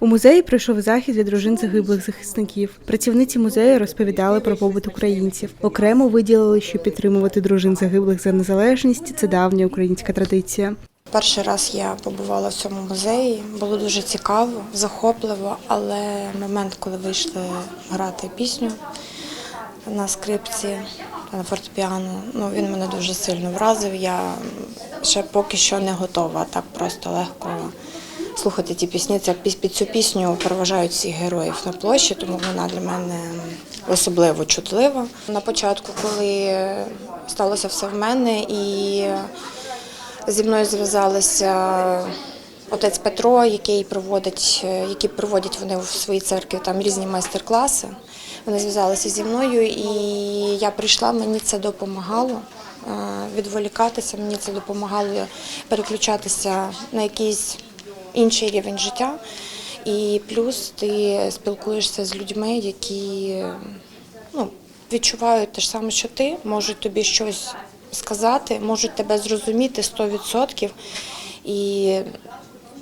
У музеї пройшов захід для дружин загиблих захисників. Працівниці музею розповідали про побут українців. Окремо виділили, що підтримувати дружин загиблих за незалежність це давня українська традиція. Перший раз я побувала в цьому музеї. Було дуже цікаво, захопливо, але момент, коли вийшли грати пісню на скрипці на фортепіано, ну він мене дуже сильно вразив. Я ще поки що не готова так просто легко слухати ті пісні. Це під цю пісню переважають всіх героїв на площі, тому вона для мене особливо чутлива. На початку, коли сталося все в мене і Зі мною зв'язалися отець Петро, який проводить, які проводять вони в своїй церкві там різні майстер-класи. Вони зв'язалися зі мною, і я прийшла, мені це допомагало е, відволікатися, мені це допомагало переключатися на якийсь інший рівень життя. І плюс ти спілкуєшся з людьми, які ну, відчувають те ж саме, що ти, можуть тобі щось сказати, можуть тебе зрозуміти 100%. І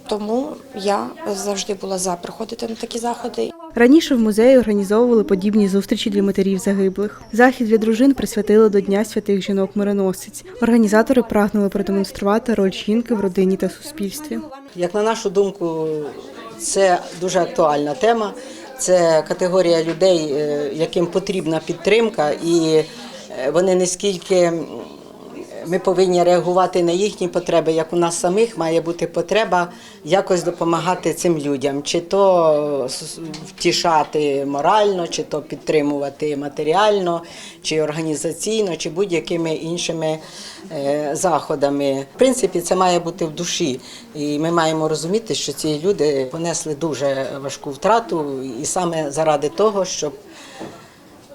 тому я завжди була за приходити на такі заходи. Раніше в музеї організовували подібні зустрічі для матерів загиблих. Захід для дружин присвятили до Дня святих жінок-мироносиць. Організатори прагнули продемонструвати роль жінки в родині та суспільстві. Як на нашу думку, це дуже актуальна тема. Це категорія людей, е, яким потрібна підтримка, і е, вони не скільки ми повинні реагувати на їхні потреби, як у нас самих має бути потреба якось допомагати цим людям, чи то втішати морально, чи то підтримувати матеріально, чи організаційно, чи будь-якими іншими е, заходами. В принципі, це має бути в душі, і ми маємо розуміти, що ці люди понесли дуже важку втрату, і саме заради того, щоб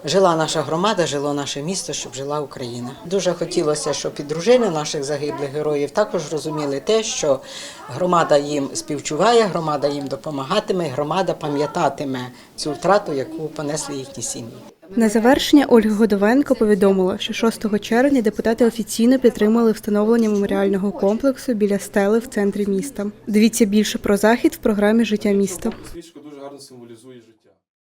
Жила наша громада, жило наше місто, щоб жила Україна. Дуже хотілося, щоб і дружини наших загиблих героїв також розуміли те, що громада їм співчуває, громада їм допомагатиме, громада пам'ятатиме цю втрату, яку понесли їхні сім'ї. На завершення Ольга Годовенко повідомила, що 6 червня депутати офіційно підтримали встановлення меморіального комплексу біля стели в центрі міста. Дивіться більше про захід в програмі Життя міста. Свічка дуже гарно символізує життя.